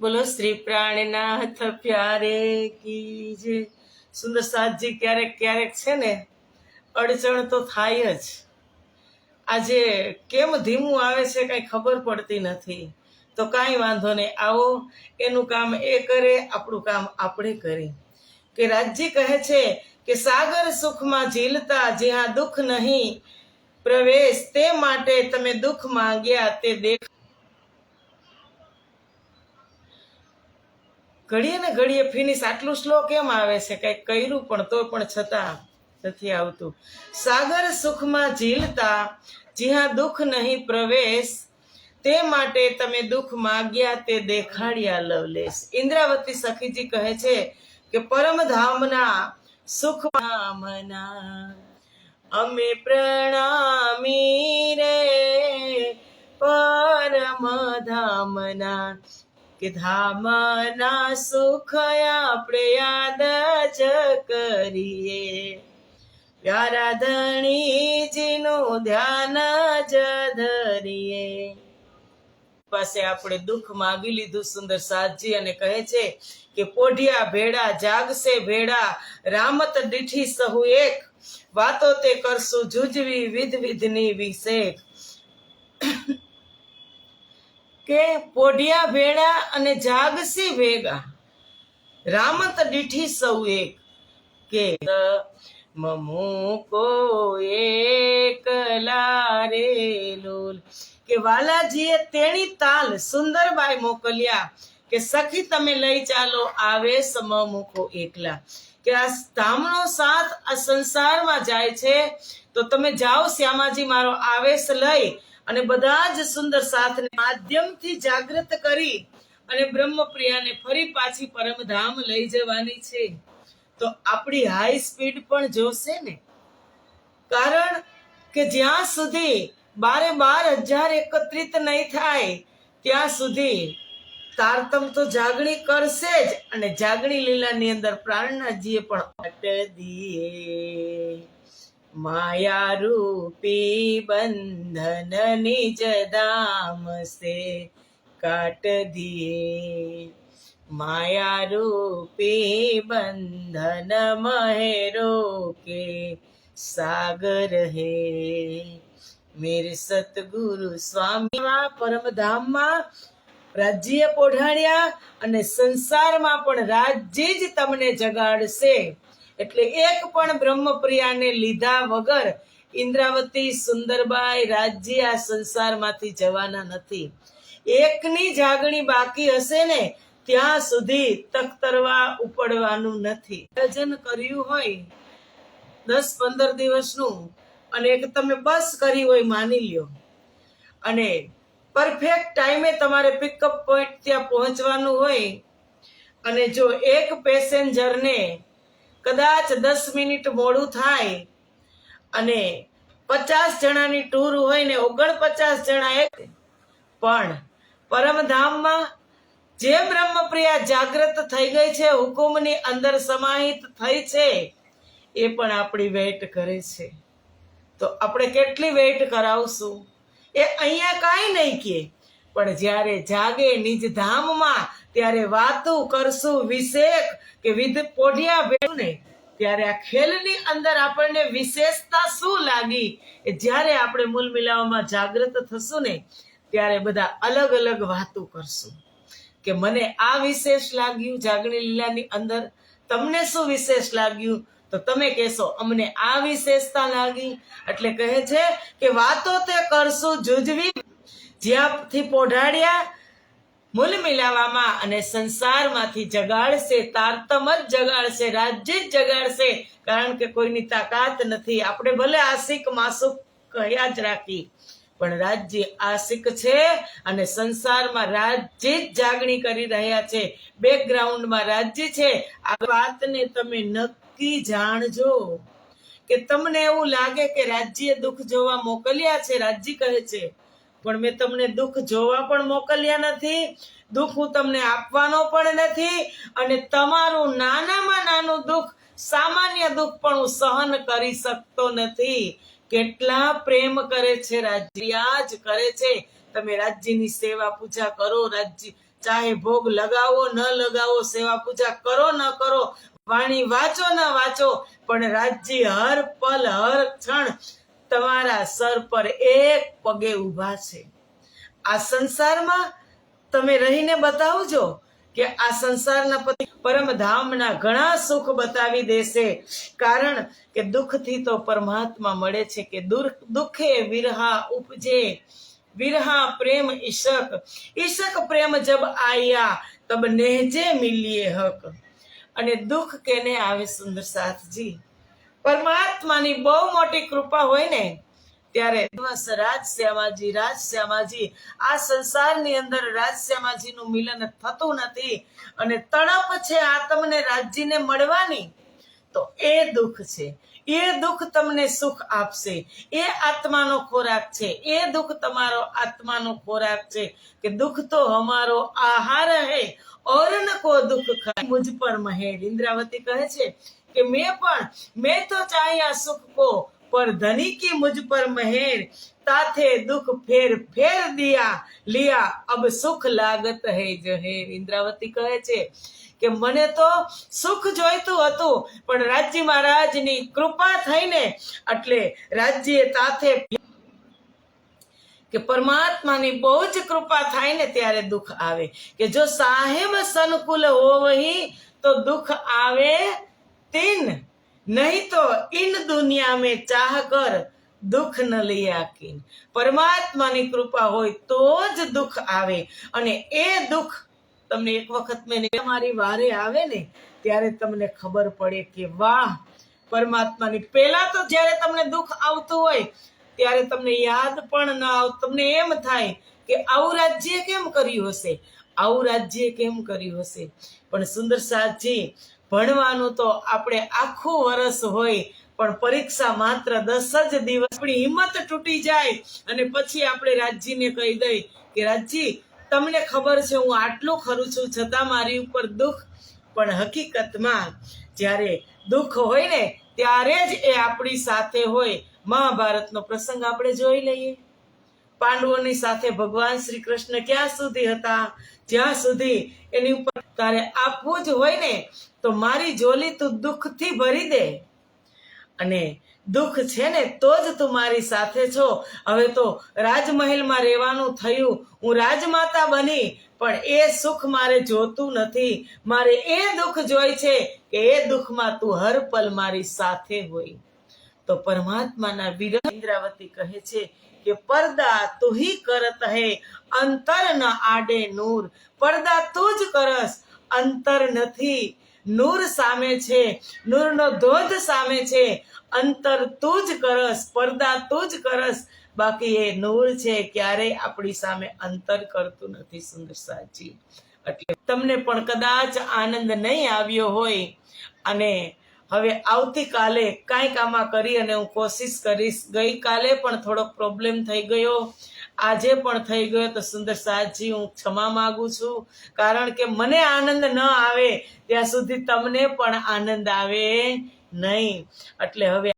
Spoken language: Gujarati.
બોલો શ્રી પ્રાણનાથ પ્યારે કી સુંદર સાતજી ક્યારેક ક્યારેક છે ને, અડચણ તો થાય જ. આજે કેમ ધીમું આવે છે કાંઈ ખબર પડતી નથી. તો કાંઈ વાંધો નહીં, આવો, એનું કામ એ કરે, આપણું કામ આપણે કરી. કે રાજજી કહે છે કે સાગર સુખમાં ઝીલતા, જ્યાં દુઃખ નહીં, પ્રવેશ તે માટે તમે દુઃખ માંગ્યા તે દેખ ઘડીએ ને ઘડીએ ફિનિશ. આટલું સ્લો કેમ આવે છે? કંઈક કર્યું પણ તો પણ છતાં નથી આવતું. સાગર સુખમાં ઝીલતા, જ્યાં દુઃખ નહીં પ્રવેશ, તે માટે તમે દુઃખ માગ્યા તે દેખાડ્યા લવલેશ. ઇન્દ્રાવતી સખીજી કહે છે કે પરમધામના સુખ ધામના અમે પ્રણામી રે પરમ ધામના કે ધામના સુખ આપણે યાદ જ કરીએ. પ્યારા ધ્યાન જ ધરીએ. પાસે આપણે દુઃખ માગી લીધું સુંદર સાધજી અને કહે છે કે પોઢિયા ભેડા જાગશે ભેડા, રામત દીઠી સહુ એક. વાતો તે કરશું જુજવી વિધ વિધની વિશેક. કે પોઢિયા ભેડા અને જાગસી ભેગા. રામત દીઠી સૌ એક કે, મમુ કો રે લોલ. કે, વાલાજીએ તેણી તાલ સુંદરબાઈ મોકલ્યા કે, સખી, તમે લઈ ચાલો આવે સમમુખો એકલા. કે, આ ધામનો સાથ આ સંસારમાં જાય છે, તો તમે જાઓ, શ્યામાજી, મારો આવેશ લઈ અને બધા જ સુંદર સાથને માધ્યમથી જાગૃત કરી અને બ્રહ્મપ્રિયાને ફરી પાછી પરમધામ લઈ જવાની છે. તો આપણી હાઈ સ્પીડ પણ જોશે ને? કારણ કે જ્યાં સુધી બારે બાર હજાર એકત્રિત નહીં થાય, ત્યાં સુધી તારતમ તો જાગણી કરશે જ અને જાગણી લીલાની અંદર પ્રાણનાથજીએ પણ અટ દીએ. માયા રૂપી બંધન નિજ દામ સે કાટ દિए માયા રૂપી બંધન મહેરો કે સાગર હે મેરે સતગુરુ સ્વામી પરમધામમાં રાજ્ય પોઢાણ્યા અને સંસારમાં પણ રાજ્ય જ તમને જગાડશે એટલે એક પણ બ્રહ્મપ્રિયાને લીધા વગર ઇન્દ્રાવતી, સુંદરબાઈ રાજ્ય આ સંસારમાંથી જવાના નથી. એકની જાગણી બાકી હશે ને, ત્યાં સુધી તખ્તરવા ઉપડવાનું નથી. ભજન કર્યું હોય, દસ પંદર દિવસનું, અને એક તમે બસ કરી હોય માની લ્યો. અને પરફેક્ટ ટાઈમે તમારે પિકઅપ પોઈન્ટ ત્યાં પહોંચવાનું હોય, અને જો એક પેસેન્જરને કદાચ દસ મિનિટ મોડું થાય અને પચાસ જણાની ટૂર હોય ને ઓગણપચાસ જણા એક. પણ પરમધામમાં જે બ્રહ્મપ્રિયા જાગૃત થઈ ગઈ છે, હુકુમની અંદર સમાહિત થઈ છે, એ પણ આપણી વેટ કરે છે. તો આપણે કેટલી વેટ કરાવશું? એ અહીંયા કાંઈ નહીં કે પણ જ્યારે જાગે નિજ ધામમાં, ત્યારે વાતું કરશું વિશેક કે વિધ પોઢિયા ને ત્યારે આ ખેલની અંદર આપણને વિશેષતા શું લાગી? એ જ્યારે આપણે મૂલ મિલાવવામાં જાગૃત થશું ને, ત્યારે બધા અલગ અલગ વાતો કરશું. કે મને આ વિશેષ લાગ્યું જાગણી લીલાની અંદર. તમને શું વિશેષ લાગ્યું? તો તમે કહેશો, અમને આ વિશેષતા લાગી. એટલે કહે છે કે વાતો તે કરશું જુજવી. જ્યાંથી પોઢાડ્યા મૂલ મિલાવામાં અને સંસારમાંથી જગાડશે, તારતમ જ જગાડશે, રાજ્ય જ જગાડશે, કારણ કે કોઈની તાકાત નથી. આપણે ભલે આશિક માસુક કહ્યા જ રાખી પણ રાજ્ય આશિક છે અને સંસારમાં રાજ્ય જ જાગણી કરી રહ્યા છે. બેકગ્રાઉન્ડમાં રાજ્ય છે. આ વાતને તમે નક્કી જાણજો કે તમને એવું લાગે કે રાજ્ય દુઃખ જોવા મોકલ્યા છે, રાજ્ય કહે છે. પણ મેં તમને દુઃખ જોવા પણ મોકલ્યા નથી. દુઃખ હું તમને આપવાનો પણ નથી અને તમારું નાનામાં નાનું દુઃખ, સામાન્ય દુઃખ પણ હું સહન કરી શકતો નથી. કેટલા પ્રેમ કરે છે રાજ્ય કરે છે. તમે રાજ્યની સેવા પૂજા કરો, રાજ્ય ચાહે ભોગ લગાવો, ન લગાવો, સેવા પૂજા કરો, ન કરો, વાણી વાંચો, ન વાંચો, પણ રાજ્ય હર પલ, હર ક્ષણ તમારા સર પર એક પગે ઊભા છે. આ સંસારમાં તમે રહીને બતાવજો કે આ સંસારના પતિ પરમધામના ઘણા સુખ બતાવી દેશે. કારણ કે દુઃખથી તો પરમાત્મા મળે છે કે દુઃખે વિરહા ઉપજે. વિરહા પ્રેમ ઈશક. ઈશક પ્રેમ જબ આયા, તબ નેહજે મિલીએ હક. અને દુઃખ કેને આવે સુંદર સાથજી? પરમાત્માની બહુ મોટી કૃપા હોય ને, ત્યારે રાજ શ્યામાજી રાજ શ્યામાજી, આ સંસારની અંદર રાજ શ્યામાજીનું મિલન થતું નથી અને તણપ છે આ રાજજીને મળવાની, તો એ દુઃખ છે. એ દુઃખ તમને સુખ આપશે. એ આત્માનો ખોરાક છે. એ દુઃખ તમારો આત્માનો ખોરાક છે કે દુઃખ તો અમારો આહાર હે. ઓર કો દુઃખ ખાય. મુજ પર મહેર. ઇન્દ્રાવતી કહે છે કે મેં પણ, મેં તો ચાહ્યા સુખ કો, પર ધની કી મુજ પર મહેર, તાથે દુખ ફેર ફેર દિયા, લિયા, અબ સુખ લાગત હે જહેર. ઇન્દ્રાવતી કહે છે કે મને તો સુખ જોઈતું હતું, પણ રાજ્ય મહારાજની કૃપા થઈને, એટલે રાજ્ય તાથે કે પરમાત્માની બહુ જ કૃપા થાય ને ત્યારે દુઃખ આવે. કે જો સાહેબ સનકુલ હોવહી, તો દુઃખ આવે તીન નહીં તો ઇન દુનિયા મેં ચાહ કર દુઃખ ન લિયા કીન પરમાત્માની કૃપા હોય તો જ દુઃખ આવે અને એ દુઃખ તમને એક વખત મેં તમારી વારે આવે ને ત્યારે તમને ખબર પડે કે વાહ પરમાત્માની પહેલા તો જ્યારે તમને દુઃખ આવતું હોય ત્યારે તમને યાદ પણ ન આવ તમને એમ થાય કે આવું રાજ્ય કેમ કર્યું હશે આવું રાજ્ય કેમ કર્યું હશે પણ સુંદર સાથજી ભણવાનું તો આપણે આખું વરસ હોય, પણ પરીક્ષા માત્ર દસ જ દિવસ. આપણી હિંમત તૂટી જાય અને પછી આપણે રાજજીને કહી દઈ કે, રાજજી, તમને ખબર છે હું આટલું ખરું છું, છતાં મારી ઉપર દુઃખ. પણ હકીકતમાં જ્યારે દુઃખ હોય ને, ત્યારે જ એ આપણી સાથે હોય. મહાભારતનો પ્રસંગ આપણે જોઈ લઈએ. પાંડવોની સાથે ભગવાન શ્રી કૃષ્ણ ક્યાં સુધી હતા? જ્યાં સુધી? એની ઉપર તારે આપવું જ હોય ને, તો મારી જોલી તું દુઃખથી ભરી દે. અને દુઃખ છે ને, તો જ તું મારી સાથે છો. હવે તો રાજમહેલમાં રહેવાનું થયું. હું રાજમાતા બની, પણ એ સુખ મારે જોતું નથી. મારે એ દુઃખ જોઈ છે કે એ દુઃખમાં તું હર પલ મારી સાથે હોય. તો પરમાત્માના વિરહ ઇન્દ્રાવતી કહે છે કે પડદા તું હી કરત હે, અંતર ન આડે નૂર. પડદા તું જ કરસ, અંતર નથી. નૂર સામે છે, નૂરનો ધોધ સામે છે, અંતર તું જ કરસ પડદા તું જ કરસ. બાકી એ નૂર છે, ક્યારેય આપણી સામે અંતર કરતું નથી, સુંદર સાચી. એટલે તમને પણ કદાચ આનંદ નહીં આવ્યો હોય અને હવે આવતીકાલે કાંઈક આમાં કરી અને હું કોશિશ કરીશ. ગઈકાલે પણ થોડોક પ્રોબ્લેમ થઈ ગયો. આજે પણ થઈ ગયો. તો સુંદર સાહજી હું ક્ષમા માંગુ છું. કારણ કે મને આનંદ ન આવે ત્યાં સુધી તમને પણ આનંદ આવે નહીં. એટલે હવે